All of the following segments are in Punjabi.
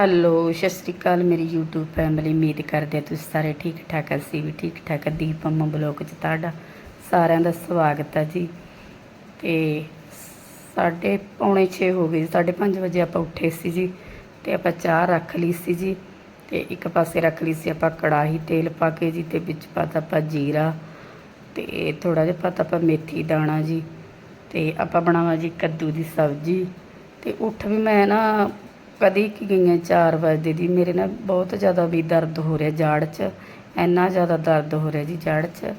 ਹੈਲੋ, ਸਤਿ ਸ਼੍ਰੀ ਅਕਾਲ ਮੇਰੀ YouTube ਫੈਮਿਲੀ ਉਮੀਦ ਕਰਦੇ ਹਾਂ ਤੁਸੀਂ ਸਾਰੇ ਠੀਕ ਠਾਕ ਅਸੀਂ ਵੀ ਠੀਕ ਠਾਕ ਹਾਂ। ਦੀਪ ਅੰਮਾ ਬਲੌਗ 'ਚ ਤੁਹਾਡਾ ਸਾਰਿਆਂ ਦਾ ਸਵਾਗਤ ਹੈ ਜੀ ਤੇ ਸਾਢੇ ਪੌਣੇ 6 ਹੋ ਗਏ ਸਾਢੇ ਪੰਜ ਵਜੇ ਆਪਾਂ ਉੱਠੇ ਸੀ ਜੀ ਤੇ ਆਪਾਂ ਚਾਹ ਰੱਖ ਲਈ ਸੀ ਜੀ ਤੇ ਇੱਕ ਪਾਸੇ ਰੱਖ ਲਈ ਸੀ ਆਪਾਂ ਕੜਾਹੀ, ਤੇਲ ਪਾ ਕੇ ਜੀ ਤੇ ਵਿੱਚ ਪਾਤਾ ਆਪਾਂ ਜੀਰਾ ਤੇ ਥੋੜਾ ਜਿਹਾ ਪਾਤਾ ਆਪਾਂ ਮੇਥੀ ਦਾਣਾ ਜੀ ਤੇ ਆਪਾਂ ਬਣਾਵਾਂ ਜੀ ਕੱਦੂ ਦੀ ਸਬਜ਼ੀ ਤੇ ਉੱਠ ਵੀ ਮੈਂ ਨਾ ਕਦੀ ਕੀ ਗਈਆਂ 4 ਵਜੇ ਦੀ, ਮੇਰੇ ਨਾਲ ਬਹੁਤ ਜ਼ਿਆਦਾ ਵੀ ਦਰਦ ਹੋ ਰਿਹਾ ਜਾੜ 'ਚ, ਇੰਨਾ ਜ਼ਿਆਦਾ ਦਰਦ ਹੋ ਰਿਹਾ ਜੀ ਜਾੜ 'ਚ।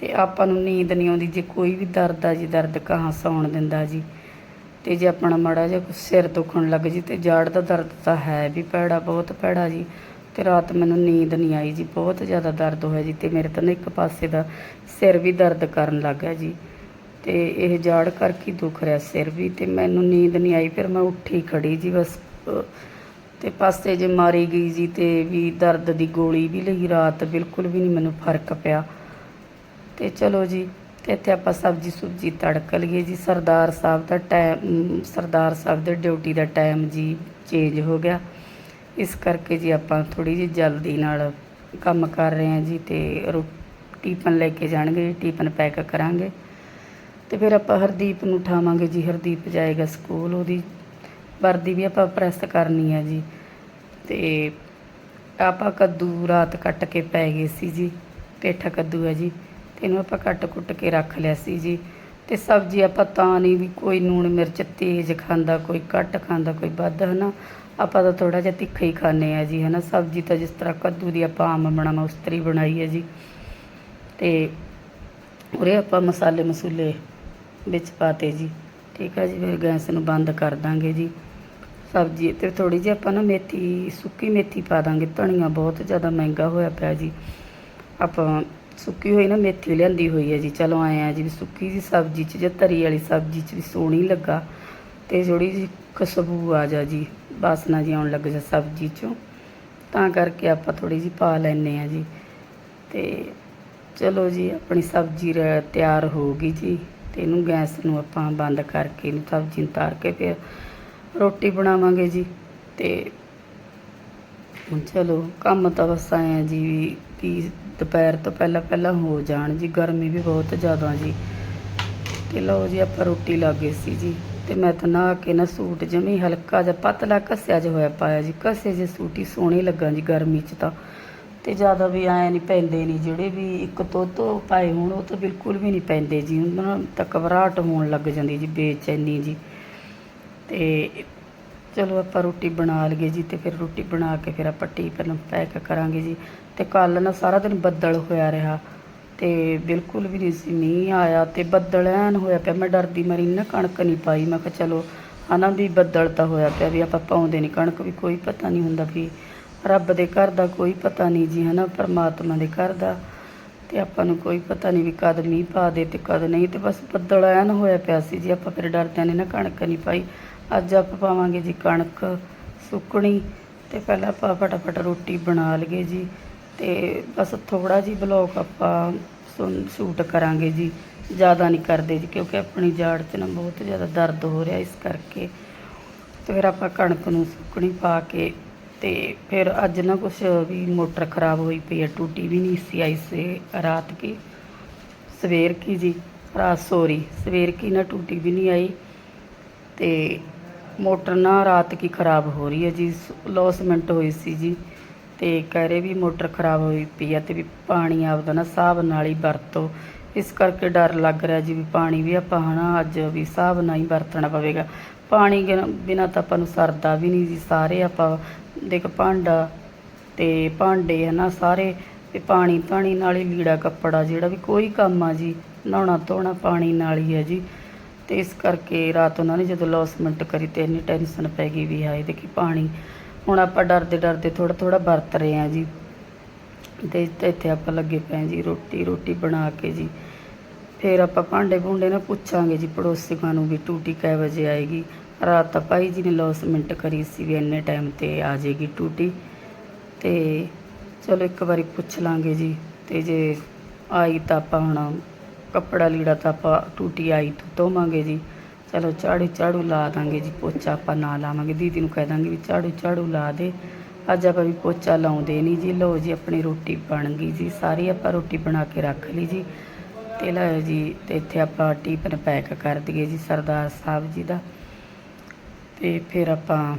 ਤੇ ਆਪਾਂ ਨੂੰ ਨੀਂਦ ਨਹੀਂ ਆਉਂਦੀ, ਜੇ ਕੋਈ ਵੀ ਦਰਦ ਆ ਜੀ, ਦਰਦ ਕਹਾਂ ਸੌਣ ਦਿੰਦਾ ਜੀ। ਤੇ ਜੇ ਆਪਣਾ ਮਾੜਾ ਜਿਹਾ ਕੁਛ ਸਿਰ ਦੁਖਣ ਲੱਗ ਜੀ, ਤੇ ਜਾੜ ਦਾ ਦਰਦ ਤਾਂ ਹੈ ਵੀ ਭੈੜਾ, ਬਹੁਤ ਭੈੜਾ ਜੀ। ਤੇ ਰਾਤ ਮੈਨੂੰ ਨੀਂਦ ਨਹੀਂ ਆਈ ਜੀ, ਬਹੁਤ ਜ਼ਿਆਦਾ ਦਰਦ ਹੋਇਆ ਜੀ। ਤੇ ਮੇਰੇ ਤਾਂ ਨਾ ਇੱਕ ਪਾਸੇ ਦਾ ਸਿਰ ਵੀ ਦਰਦ ਕਰਨ ਲੱਗ ਜੀ। ਤੇ ਇਹ ਜਾੜ ਕਰਕੇ ਹੀ ਦੁਖ ਰਿਹਾ ਸਿਰ ਵੀ, ਤੇ ਮੈਨੂੰ ਨੀਂਦ ਨਹੀਂ ਆਈ, ਫਿਰ ਮੈਂ ਉੱਠੀ ਖੜੀ ਜੀ ਬਸ। ਤੇ ਪਾਸੇ ਜੇ ਮਾਰੀ ਗਈ ਜੀ ਤੇ ਵੀ ਦਰਦ ਦੀ ਗੋਲੀ ਵੀ ਲਈ ਰਾਤ, ਬਿਲਕੁਲ ਵੀ ਨਹੀਂ ਮੈਨੂੰ ਫ਼ਰਕ ਪਿਆ। ਤੇ ਚਲੋ ਜੀ, ਤੇ ਇੱਥੇ ਆਪਾਂ ਸਬਜੀ ਸੁਬਜੀ ਤੜਕ ਲਈਏ ਜੀ। ਸਰਦਾਰ ਸਾਹਿਬ ਦਾ ਟਾਈਮ ਸਰਦਾਰ ਸਾਹਿਬ ਦੇ ਡਿਊਟੀ ਦਾ ਟਾਈਮ ਜੀ ਚੇਂਜ ਹੋ ਗਿਆ। ਇਸ ਕਰਕੇ ਜੀ ਆਪਾਂ ਥੋੜੀ ਜਿਹੀ ਜਲਦੀ ਨਾਲ ਕੰਮ ਕਰ ਰਹੇ ਹਾਂ ਜੀ ਤੇ ਰੋ- ਟੀਫਨ ਲੈ ਕੇ ਜਾਣਗੇ ਟੀਫਨ ਪੈਕ ਕਰਾਂਗੇ। ਤੇ ਫਿਰ ਆਪਾਂ ਹਰਦੀਪ ਨੂੰ ਉਠਾਵਾਂਗੇ ਜੀ। ਹਰਦੀਪ ਜਾਏਗਾ ਸਕੂਲ, ਉਹਦੀ ਵਰਦੀ ਵੀ ਆਪਾਂ ਪ੍ਰੈਸ ਕਰਨੀ ਆ ਜੀ। ਤੇ ਆਪਾਂ ਕੱਦੂ ਰਾਤ ਕੱਟ ਕੇ ਪੈ ਗਏ ਸੀ ਜੀ, ਪੇਠਾ ਕੱਦੂ ਹੈ ਜੀ। ਤੇ ਇਹਨੂੰ ਆਪਾਂ ਕੱਟ ਕੁੱਟ ਕੇ ਰੱਖ ਲਿਆ ਸੀ ਜੀ। ਤੇ ਸਬਜ਼ੀ ਆਪਾਂ ਤਾਂ ਨਹੀਂ ਵੀ ਕੋਈ ਨੂਣ ਮਿਰਚ ਤੇਜ਼ ਖਾਂਦਾ, ਕੋਈ ਘੱਟ ਖਾਂਦਾ, ਕੋਈ ਵੱਧ, ਹਨਾ? ਆਪਾਂ ਤਾਂ ਥੋੜਾ ਜਿਹਾ ਤਿੱਖਾ ਹੀ ਖਾਂਦੇ ਆ ਜੀ, ਹਨਾ? ਸਬਜ਼ੀ ਤਾਂ ਜਿਸ ਤਰ੍ਹਾਂ ਕੱਦੂ ਦੀ ਆਪਾਂ ਆਮ ਬਣਾਵਾਂ, ਉਸ ਤਰ੍ਹਾਂ ਹੀ ਬਣਾਈ ਹੈ ਜੀ। ਤੇ ਉਰੇ ਆਪਾਂ ਮਸਾਲੇ ਮਸੂਲੇ ਵਿੱਚ ਪਾਤੇ ਜੀ। ਠੀਕ ਆ ਜੀ, ਫਿਰ ਗੈਸ ਨੂੰ ਬੰਦ ਕਰ ਦਾਂਗੇ ਜੀ। ਸਬਜ਼ੀ ਤੇ ਥੋੜੀ ਜਿਹੀ ਆਪਾਂ ਨਾ ਮੇਥੀ, ਸੁੱਕੀ ਮੇਥੀ ਪਾ ਦਾਂਗੇ। ਧਨੀਆ ਬਹੁਤ ਜ਼ਿਆਦਾ ਮਹਿੰਗਾ ਹੋਇਆ ਪਿਆ ਜੀ। ਆਪਾਂ ਸੁੱਕੀ ਹੋਈ ਨਾ ਮੇਥੀ ਲਿਆਂਦੀ ਹੋਈ ਹੈ ਜੀ। ਚਲੋ ਆਏ ਆ ਜੀ ਵੀ ਸੁੱਕੀ ਜੀ ਸਬਜ਼ੀ 'ਚ ਜਾਂ ਤਰੀ ਵਾਲੀ ਸਬਜ਼ੀ 'ਚ ਵੀ ਸੋਹਣੀ ਲੱਗਾ ਤੇ ਥੋੜੀ ਜਿਹੀ ਖੁਸ਼ਬੂ ਆ ਜਾ ਜੀ ਬਾਸਨਾ ਜੀ ਆਉਣ ਲੱਗ ਜਾ ਸਬਜ਼ੀ 'ਚੋਂ। ਤਾਂ ਕਰਕੇ ਆਪਾਂ ਥੋੜੀ ਜਿਹੀ ਪਾ ਲੈਨੇ ਆ ਜੀ। ਤੇ ਚਲੋ ਜੀ, ਆਪਣੀ ਸਬਜ਼ੀ ਰ- ਤਿਆਰ ਹੋ ਗਈ ਜੀ। ਤੇ ਇਹਨੂੰ ਗੈਸ ਨੂੰ ਆਪਾਂ ਬੰਦ ਕਰਕੇ ਇਹਨੂੰ ਸਬਜ਼ੀ ਨੂੰ ਤਾਰ ਕੇ ਫਿਰ ਰੋਟੀ ਬਣਾਵਾਂਗੇ ਜੀ। ਤੇ ਚਲੋ, ਕੰਮ ਤਾਂ ਬਸ ਆਏ ਆ ਜੀ ਵੀ ਵੀ ਦੁਪਹਿਰ ਤੋਂ ਪਹਿਲਾਂ ਪਹਿਲਾਂ ਹੋ ਜਾਣ ਜੀ, ਗਰਮੀ ਵੀ ਬਹੁਤ ਜ਼ਿਆਦਾ ਜੀ। ਤੇ ਲਓ ਜੀ, ਆਪਾਂ ਰੋਟੀ ਲਾਗੇ ਸੀ ਜੀ। ਤੇ ਮੈਂ ਤਾਂ ਨਹਾ ਕੇ ਨਾ ਸੂਟ ਜਮੀ ਹਲਕਾ ਜਿਹਾ, ਪਤਲਾ ਘਸਿਆ ਜਿਹਾ ਹੋਇਆ ਪਾਇਆ ਜੀ। ਘਸੇ ਜੇ ਸੂਟ ਹੀ ਸੋਹਣੇ ਲੱਗਾ ਜੀ ਗਰਮੀ 'ਚ ਤਾਂ। ਤੇ ਜ਼ਿਆਦਾ ਵੀ ਐਂ ਨਹੀਂ ਪੈਂਦੇ ਨਹੀਂ ਜਿਹੜੇ ਵੀ ਇੱਕ ਤੋਂ ਤੋਂ ਪਾਏ ਹੋਣ, ਉਹ ਤਾਂ ਬਿਲਕੁਲ ਵੀ ਨਹੀਂ ਪੈਂਦੇ ਜੀ। ਉਹਨਾਂ ਨਾਲ ਤਾਂ ਘਬਰਾਹਟ ਹੋਣ ਲੱਗ ਜਾਂਦੀ ਜੀ ਬੇਚੈਨੀ ਜੀ। ਤੇ ਚਲੋ ਆਪਾਂ ਰੋਟੀ ਬਣਾ ਲਈਏ ਜੀ ਤੇ ਫਿਰ ਰੋਟੀ ਬਣਾ ਕੇ ਫਿਰ ਆਪਾਂ ਟੀਫਨ ਪੈਕ ਕਰਾਂਗੇ ਜੀ। ਤੇ ਕੱਲ ਨਾ ਸਾਰਾ ਦਿਨ ਬੱਦਲ ਹੋਇਆ ਰਿਹਾ ਤੇ ਬਿਲਕੁਲ ਵੀ ਨਹੀਂ ਸੀ, ਮੀਂਹ ਆਇਆ ਤੇ ਬੱਦਲ ਐਨ ਹੋਇਆ ਪਿਆ। ਮੈਂ ਡਰਦੀ ਮਰੀ ਨਾ ਕਣਕ ਨਹੀਂ ਪਾਈ, ਮੈਂ ਕਿਹਾ ਚਲੋ ਹਨਾ ਵੀ ਬੱਦਲ ਤਾਂ ਹੋਇਆ ਪਿਆ ਵੀ ਆਪਾਂ ਪਾਉਂਦੇ ਨਹੀਂ ਕਣਕ ਵੀ ਕੋਈ ਪਤਾ ਨਹੀਂ ਹੁੰਦਾ ਵੀ ਰੱਬ ਦੇ ਘਰ ਦਾ ਕੋਈ ਪਤਾ ਨਹੀਂ ਜੀ, ਹਨਾ, ਪਰਮਾਤਮਾ ਦੇ ਘਰ ਦਾ। ਤੇ ਆਪਾਂ ਨੂੰ ਕੋਈ ਪਤਾ ਨਹੀਂ ਵੀ ਕਦ ਮੀਂਹ ਪਾ ਦੇ ਤੇ ਕਦ ਨਹੀਂ, ਤੇ ਬਸ ਬੱਦਲ ਐਨ ਹੋਇਆ ਪਿਆ ਸੀ ਜੀ, ਆਪਾਂ ਫਿਰ ਡਰਦਿਆਂ ਨੇ ਨਾ ਕਣਕ ਨਹੀਂ ਪਾਈ। ਅੱਜ ਆਪਾਂ ਪਾਵਾਂਗੇ ਜੀ ਕਣਕ ਸੁੱਕਣੀ, ਤੇ ਪਹਿਲਾਂ ਆਪਾਂ ਫਟਾਫਟ ਰੋਟੀ ਬਣਾ ਲਈਏ ਜੀ। ਤੇ ਬਸ ਥੋੜਾ ਜੀ ਬਲੌਕ ਆਪਾਂ ਸੁਣ- ਸ਼ੂਟ ਕਰਾਂਗੇ ਜੀ। ਜ਼ਿਆਦਾ ਨਹੀਂ ਕਰਦੇ ਜੀ, ਕਿਉਂਕਿ ਆਪਣੀ ਜਾੜ 'ਚ ਨਾ ਬਹੁਤ ਜ਼ਿਆਦਾ ਦਰਦ ਹੋ ਰਿਹਾ ਇਸ ਕਰਕੇ। ਤੇ ਫਿਰ ਆਪਾਂ ਕਣਕ ਨੂੰ ਸੁੱਕਣੀ ਪਾ ਕੇ ਤੇ ਫਿਰ ਅੱਜ ਨਾ ਕੁਛ ਵੀ ਮੋਟਰ ਖਰਾਬ ਹੋਈ ਪਈ ਹੈ ਟੂਟੀ ਵੀ ਨਹੀਂ ਸੀ ਆਈ ਸੇ ਰਾਤ ਕੀ। ਸਵੇਰ ਕੀ ਜੀ, ਰਾਤ ਸੋਰੀ, ਸਵੇਰ ਕੀ ਨਾ ਟੂਟੀ ਵੀ ਨਹੀਂ ਆਈ ਤੇ ਮੋਟਰ ਨਾ ਰਾਤ ਕੀ ਖਰਾਬ ਹੋ ਰਹੀ ਹੈ ਜੀ ਲੌਸਮੈਂਟ ਹੋਈ ਸੀ ਜੀ ਤੇ ਕਹਿ ਰਹੇ ਵੀ ਮੋਟਰ ਖਰਾਬ ਹੋਈ ਪਈ ਆ ਤੇ ਵੀ ਪਾਣੀ ਆਪਦਾ ਨਾ ਹਿਸਾਬ ਨਾਲ ਹੀ ਵਰਤੋ। ਇਸ ਕਰਕੇ ਡਰ ਲੱਗ ਰਿਹਾ ਜੀ ਵੀ ਪਾਣੀ ਵੀ ਆਪਾਂ ਹਨਾ ਅੱਜ ਵੀ ਹਿਸਾਬ ਨਾਲ ਹੀ ਵਰਤਣਾ ਪਵੇਗਾ। ਪਾਣੀ ਬਿਨਾਂ ਤਾਂ ਆਪਾਂ ਨੂੰ ਸਰਦਾ ਵੀ ਨਹੀਂ ਜੀ, ਸਾਰੇ ਆਪਾਂ ਦੇਖ ਭਾਂਡਾ ਤੇ ਭਾਂਡੇ ਹਨਾ ਸਾਰੇ, ਤੇ ਪਾਣੀ ਪਾਣੀ ਨਾਲ ਹੀ ਲੀੜਾ ਕੱਪੜਾ ਜਿਹੜਾ ਵੀ ਕੋਈ ਕੰਮ ਆ ਜੀ, ਨਹਾਉਣਾ ਧੋਣਾ ਪਾਣੀ ਨਾਲ ਹੀ ਹੈ ਜੀ। ਤੇ ਇਸ ਕਰਕੇ ਰਾਤ ਉਹਨਾਂ ਨੇ ਜਦੋਂ ਲੌਸਮੈਂਟ ਕਰੀ ਤੇ ਇੰਨੀ ਟੈਨਸ਼ਨ ਪੈ ਗਈ ਵੀ ਹਾਏ ਦੇਖੀ ਪਾਣੀ, ਹੁਣ ਆਪਾਂ ਡਰਦੇ ਡਰਦੇ ਥੋੜਾ ਥੋੜਾ ਵਰਤ ਰਹੇ ਹਾਂ ਜੀ। ਤੇ ਇੱਥੇ- ਇੱਥੇ ਆਪਾਂ ਲੱਗੇ ਪਏ ਹਾਂ ਜੀ ਰੋਟੀ ਰੋਟੀ ਬਣਾ ਕੇ ਜੀ। ਫਿਰ ਆਪਾਂ ਭਾਂਡੇ ਭੁੰਡੇ ਨਾ ਪੁੱਛਾਂਗੇ ਜੀ ਪੜੋਸੀਆਂ ਨੂੰ ਵੀ ਟੂਟੀ ਕੈ ਵਜੇ ਆਏਗੀ। ਰਾਤ ਤਾਂ ਭਾਈ ਜੀ ਨੇ ਲੌਸਮੈਂਟ ਕਰੀ ਸੀ ਵੀ ਇੰਨੇ ਟਾਈਮ ਤੇ ਆ ਜਾਏਗੀ ਟੂਟੀ। ਤੇ ਚਲੋ ਇੱਕ ਵਾਰੀ ਪੁੱਛ ਲਾਂਗੇ ਜੀ। ਤੇ ਜੇ ਆਈ ਤਾਂ ਆਪਾਂ ਹੁਣ ਕੱਪੜਾ ਲੀੜਾ ਤਾਂ ਆਪਾਂ ਟੂਟੀ ਆਈ ਤੋਂ ਧੋਵਾਂਗੇ ਜੀ। ਚਲੋ ਝਾੜੂ ਝਾੜੂ ਲਾ ਦਾਂਗੇ ਜੀ, ਪੋਚਾ ਆਪਾਂ ਨਾ ਲਾਵਾਂਗੇ। ਦੀਦੀ ਨੂੰ ਕਹਿ ਦਾਂਗੇ ਵੀ ਝਾੜੂ ਝਾੜੂ ਲਾ ਦੇ। ਅੱਜ ਆਪਾਂ ਵੀ ਪੋਚਾ ਲਾਉਂਦੇ ਨਹੀਂ ਜੀ। ਲਓ ਜੀ, ਆਪਣੀ ਰੋਟੀ ਬਣ ਗਈ ਜੀ। ਸਾਰੀ ਆਪਾਂ ਰੋਟੀ ਬਣਾ ਕੇ ਰੱਖ ਲਈ ਜੀ। ਤੇ ਲਓ ਜੀ, ਤੇ ਇੱਥੇ ਆਪਾਂ ਟੀਪਨ ਪੈਕ ਕਰ ਦਈਏ ਜੀ ਸਰਦਾਰ ਸਾਹਿਬ ਜੀ ਦਾ। ਤੇ ਫਿਰ ਆਪਾਂ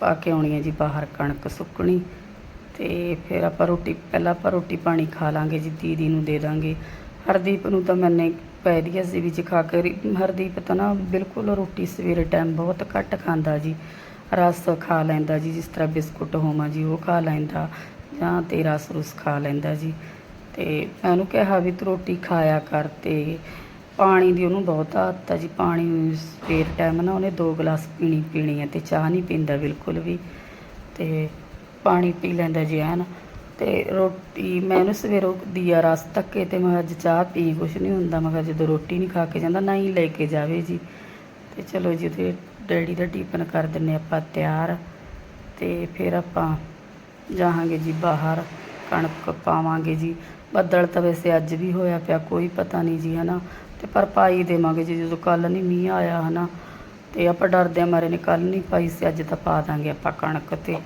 ਪਾ ਕੇ ਆਉਣੀ ਹੈ ਜੀ ਬਾਹਰ ਕਣਕ ਸੁੱਕਣੀ ਤੇ ਫਿਰ ਆਪਾਂ ਰੋਟੀ, ਪਹਿਲਾਂ ਆਪਾਂ ਰੋਟੀ ਪਾਣੀ ਖਾ ਲਾਂਗੇ ਜੀ, ਦੀਦੀ ਨੂੰ ਦੇ ਦਾਂਗੇ। ਹਰਦੀਪ ਨੂੰ ਤਾਂ ਮੈਨੇ ਪੈ ਦਿਆ ਸੀ ਵਿੱਚ ਖਾ ਕੇ ਹਰਦੀਪ ਤਾਂ ਨਾ ਬਿਲਕੁਲ ਰੋਟੀ ਸਵੇਰੇ ਟਾਈਮ ਬਹੁਤ ਘੱਟ ਖਾਂਦਾ ਜੀ। ਰਸ ਖਾ ਲੈਂਦਾ ਜੀ, ਜਿਸ ਤਰ੍ਹਾਂ ਬਿਸਕੁਟ ਹੋਵਾਂ ਜੀ, ਉਹ ਖਾ ਲੈਂਦਾ ਜਾਂ ਤੇ ਰਸ ਰੁਸ ਖਾ ਲੈਂਦਾ ਜੀ। ਤੇ ਮੈਂ ਉਹਨੂੰ ਕਿਹਾ ਵੀ ਤੂੰ ਰੋਟੀ ਖਾਇਆ ਕਰ ਤੇ ਪਾਣੀ ਦੀ ਉਹਨੂੰ ਬਹੁਤ ਆਦਤ ਆ ਜੀ, ਪਾਣੀ ਸਵੇਰ ਟਾਈਮ ਨਾ ਉਹਨੇ ਦੋ ਗਲਾਸ ਪੀਣੀ ਪੀਣੀ ਹੈ ਤੇ ਚਾਹ ਨਹੀਂ ਪੀਂਦਾ ਬਿਲਕੁਲ ਵੀ ਤੇ ਪਾਣੀ ਪੀ ਲੈਂਦਾ ਜੀ ਐਨ ਤੇ ਰੋਟੀ ਮੈਂ ਉਹਨੂੰ ਸਵੇਰੋਂ ਦੀਆ ਰਸ ਧੱਕੇ ਤੇ ਮੈਂ ਅੱਜ ਚਾਹ ਪੀ, ਕੁਛ ਨਹੀਂ ਹੁੰਦਾ, ਮੈਂ ਕਿਹਾ ਜਦੋਂ ਰੋਟੀ ਨਹੀਂ ਖਾ ਕੇ ਜਾਂਦਾ ਨਾ ਹੀ ਲੈ ਕੇ ਜਾਵੇ ਜੀ। ਤੇ ਚਲੋ ਜੀ ਤੇ ਡੈਡੀ ਦਾ ਟਿਫਨ ਕਰ ਦਿੰਨੇ ਆਪਾਂ ਤਿਆਰ ਤੇ ਫਿਰ ਆਪਾਂ ਜਾਵਾਂਗੇ ਜੀ ਬਾਹਰ, ਕਣਕ ਪਾਵਾਂਗੇ ਜੀ। ਬੱਦਲ ਤਾਂ ਵੈਸੇ ਅੱਜ ਵੀ ਹੋਇਆ ਪਿਆ, ਕੋਈ ਪਤਾ ਨਹੀਂ ਜੀ ਹਨਾ ਤੇ ਪਰ ਪਾਈ ਦੇਵਾਂਗੇ ਜੀ, ਜਦੋਂ ਕੱਲ ਨਹੀਂ ਮੀਂਹ ਆਇਆ ਹਨਾ। ਤੇ ਆਪਾਂ ਡਰਦੇ ਮਾਰੇ ਨੇ ਕੱਲ ਨਹੀਂ ਪਾਈ ਸੀ, ਅੱਜ ਤਾਂ ਪਾ ਦਾਂਗੇ ਆਪਾਂ ਕਣਕ ਤੇ।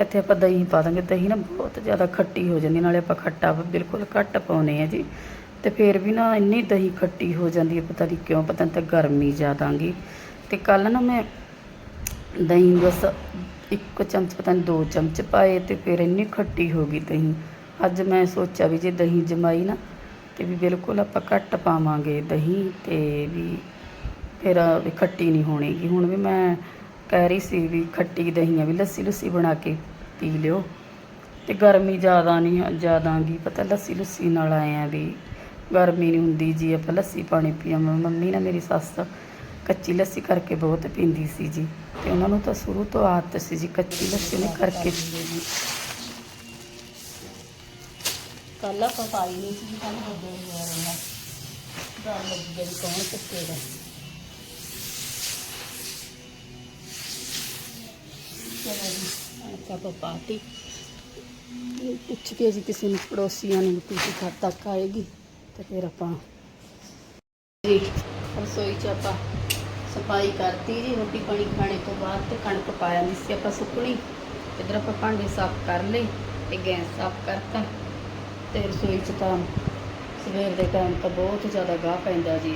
ਇੱਥੇ ਆਪਾਂ ਦਹੀਂ ਪਾ ਦਾਂਗੇ, ਦਹੀਂ ਨਾ ਬਹੁਤ ਜ਼ਿਆਦਾ ਖੱਟੀ ਹੋ ਜਾਂਦੀ, ਨਾਲੇ ਆਪਾਂ ਖੱਟਾ ਬਿਲਕੁਲ ਘੱਟ ਪਾਉਨੇ ਆ ਜੀ। ਤੇ ਫਿਰ ਵੀ ਨਾ ਇੰਨੀ ਦਹੀਂ ਖੱਟੀ ਹੋ ਜਾਂਦੀ ਹੈ, ਪਤਾ ਨਹੀਂ ਕਿਉਂ, ਪਤਾ ਨਹੀਂ ਤਾਂ ਗਰਮੀ ਜ਼ਿਆਦਾਗੀ ਤੇ ਕੱਲ ਨਾ ਮੈਂ ਦਹੀਂ ਬਸ ਇੱਕ ਚਮਚ, ਪਤਾ ਨਹੀਂ ਦੋ ਚਮਚ ਪਾਏ ਤੇ ਫਿਰ ਇੰਨੀ ਖੱਟੀ ਹੋ ਗਈ ਦਹੀਂ। ਅੱਜ ਮੈਂ ਸੋਚਿਆ ਵੀ ਜੇ ਦਹੀਂ ਜਮਾਈ ਨਾ ਤੇ ਵੀ ਬਿਲਕੁਲ ਆਪਾਂ ਘੱਟ ਪਾਵਾਂਗੇ ਦਹੀਂ ਤੇ ਵੀ ਫਿਰ ਵੀ ਖੱਟੀ ਨਹੀਂ ਹੋਣੀਗੀ। ਹੁਣ ਵੀ ਮੈਂ ਕਹਿ ਰਹੀ ਸੀ ਵੀ ਖੱਟੀ ਦਹੀਂ ਆ ਵੀ ਲੱਸੀ ਲੁੱਸੀ ਬਣਾ ਕੇ ਪੀ ਲਿਓ। ਤੇ ਗਰਮੀ ਜ਼ਿਆਦਾ ਨਹੀਂ ਜ਼ਿਆਦਾਗੀ ਪਤਾ ਲੱਸੀ ਲੁੱਸੀ ਨਾਲ ਆਏ ਆ ਵੀ ਗਰਮੀ ਨਹੀਂ ਹੁੰਦੀ ਜੀ। ਆਪਾਂ ਲੱਸੀ ਪਾਣੀ ਪੀਆ ਮੰਮੀ ਨਾ ਮੇਰੀ ਸੱਸ ਕੱਚੀ ਲੱਸੀ ਕਰਕੇ ਬਹੁਤ ਪੀਂਦੀ ਸੀ ਜੀ। ਤੇ ਉਹਨਾਂ ਨੂੰ ਤਾਂ ਸ਼ੁਰੂ ਤੋਂ ਆਦਤ ਸੀ ਜੀ ਕੱਚੀ ਲੱਸੀ ਨੇ ਕਰਕੇ। ਕੱਲ ਆਪਾਂ ਪਾਈ ਨਹੀਂ ਸੀ ਕੱਲ ਬੱਦੇ ਹੋ ਰਿਹਾ ਡਰ ਲੱਗੀ ਜਿਹੜੀ ਕੌਣ ਚੱਕੇਗਾ ਚਲੋ ਜੀ ਕਣਕ ਆਪਾਂ ਪਾਤੀ ਇਹ ਪੁੱਛ ਕੇ ਜੀ ਕਿਸੇ ਨੂੰ ਪੜੋਸੀਆਂ ਨੂੰ ਤੁਸੀਂ ਘਰ ਤੱਕ ਆਏਗੀ, ਤੇ ਫਿਰ ਆਪਾਂ ਜੀ, ਰਸੋਈ ਚ ਆਪਾਂ ਸਫ਼ਾਈ ਕਰਤੀ ਜੀ, ਰੋਟੀ ਪਾਣੀ ਖਾਣੇ ਤੋਂ ਬਾਅਦ ਤੇ ਕਣਕ ਪਾ ਜਾਂਦੀ ਅਤੇ ਰਸੋਈ ਚ ਤਾਂ ਸਵੇਰ ਦੇ ਟਾਈਮ ਤਾਂ ਬਹੁਤ ਜ਼ਿਆਦਾ ਗਾਹ ਪੈਂਦਾ ਜੀ।